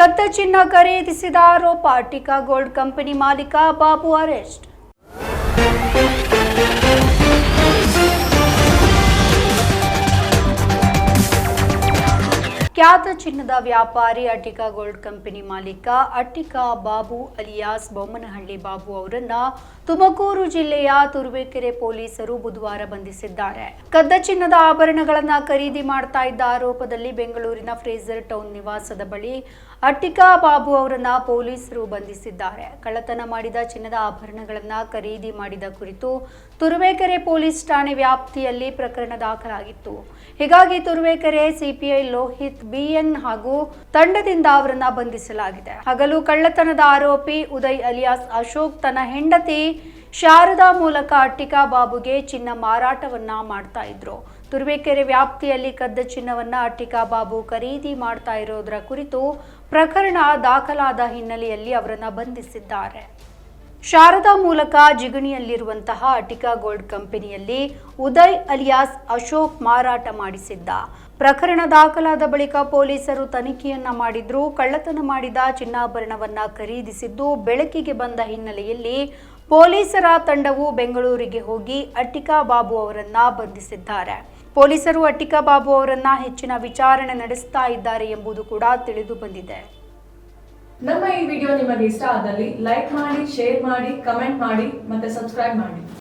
ಕದ್ದ ಚಿನ್ನ ಖರೀದಿಸಿದ ಆರೋಪ ಟಿಕಾ ಗೋಲ್ಡ್ ಕಂಪನಿ ಮಾಲೀಕ ಬಾಬು ಅರೆಸ್ಟ್. ಖ್ಯಾತ ಚಿನ್ನದ ವ್ಯಾಪಾರಿ ಅಟಿಕಾ ಗೋಲ್ಡ್ ಕಂಪನಿ ಮಾಲೀಕ ಅಟ್ಟಿಕಾ ಬಾಬು ಅಲಿಯಾಸ್ ಬೊಮ್ಮನಹಳ್ಳಿ ಬಾಬು ಅವರನ್ನ ತುಮಕೂರು ಜಿಲ್ಲೆಯ ತುರುವೇಕೆರೆ ಪೊಲೀಸರು ಬುಧವಾರ ಬಂಧಿಸಿದ್ದಾರೆ. ಕದ್ದ ಚಿನ್ನದ ಆಭರಣಗಳನ್ನ ಖರೀದಿ ಮಾಡ್ತಾ ಇದ್ದ ಆರೋಪದಲ್ಲಿ ಬೆಂಗಳೂರಿನ ಫ್ರೇಜರ್ ಟೌನ್ ನಿವಾಸದ ಬಳಿ ಅಟ್ಟಿಕಾ ಬಾಬು ಅವರನ್ನ ಪೊಲೀಸರು ಬಂಧಿಸಿದ್ದಾರೆ. ಕಳ್ಳತನ ಮಾಡಿದ ಚಿನ್ನದ ಆಭರಣಗಳನ್ನ ಖರೀದಿ ಮಾಡಿದ ಕುರಿತು ತುರುವೇಕೆರೆ ಪೊಲೀಸ್ ಠಾಣೆ ವ್ಯಾಪ್ತಿಯಲ್ಲಿ ಪ್ರಕರಣ ದಾಖಲಾಗಿತ್ತು. ಹೀಗಾಗಿ ತುರುವೇಕೆರೆ ಸಿಪಿಐ ಲೋಹಿತ್ ಬಿಎನ್ ಹಾಗೂ ತಂಡದಿಂದ ಅವರನ್ನ ಬಂಧಿಸಲಾಗಿದೆ. ಹಗಲು ಕಳ್ಳತನದ ಆರೋಪಿ ಉದಯ್ ಅಲಿಯಾಸ್ ಅಶೋಕ್ ತನ್ನ ಹೆಂಡತಿ ಶಾರದಾ ಮೂಲಕ ಅಟ್ಟಿಕಾ ಬಾಬುಗೆ ಚಿನ್ನ ಮಾರಾಟವನ್ನ ಮಾಡ್ತಾ ಇದ್ರು. ತುರುವೇಕೆರೆ ವ್ಯಾಪ್ತಿಯಲ್ಲಿ ಕದ್ದ ಚಿನ್ನವನ್ನ ಅಟ್ಟಿಕಾ ಬಾಬು ಖರೀದಿ ಮಾಡ್ತಾ ಇರೋದ್ರ ಕುರಿತು ಪ್ರಕರಣ ದಾಖಲಾದ ಹಿನ್ನೆಲೆಯಲ್ಲಿ ಅವರನ್ನ ಬಂಧಿಸಿದ್ದಾರೆ. ಶಾರದಾ ಮೂಲಕ ಜಿಗಣಿಯಲ್ಲಿರುವಂತಹ ಅಟಿಕಾ ಗೋಲ್ಡ್ ಕಂಪನಿಯಲ್ಲಿ ಉದಯ್ ಅಲಿಯಾಸ್ ಅಶೋಕ್ ಮಾರಾಟ ಮಾಡಿಸಿದ್ದ. ಪ್ರಕರಣ ದಾಖಲಾದ ಬಳಿಕ ಪೊಲೀಸರು ತನಿಖೆಯನ್ನ ಮಾಡಿದ್ರು, ಕಳ್ಳತನ ಮಾಡಿದ ಚಿನ್ನಾಭರಣವನ್ನ ಖರೀದಿಸಿದ್ದು ಬೆಳಕಿಗೆ ಬಂದ ಹಿನ್ನೆಲೆಯಲ್ಲಿ ಪೊಲೀಸರ ತಂಡವು ಬೆಂಗಳೂರಿಗೆ ಹೋಗಿ ಅಟ್ಟಿಕಾ ಬಾಬು ಅವರನ್ನ ಬಂಧಿಸಿದ್ದಾರೆ. ಪೊಲೀಸರು ಅಟ್ಟಿಕಾ ಬಾಬು ಅವರನ್ನ ಹೆಚ್ಚಿನ ವಿಚಾರಣೆ ನಡೆಸ್ತಾ ಇದ್ದಾರೆ ಎಂಬುದು ಕೂಡ ತಿಳಿದು ಬಂದಿದೆ. ನಮ್ಮ ಈ ವಿಡಿಯೋ ನಿಮಗೆ ಇಷ್ಟ ಆದಲ್ಲಿ ಲೈಕ್ ಮಾಡಿ, ಶೇರ್ ಮಾಡಿ, ಕಮೆಂಟ್ ಮಾಡಿ ಮತ್ತೆ ಸಬ್ಸ್ಕ್ರೈಬ್ ಮಾಡಿ.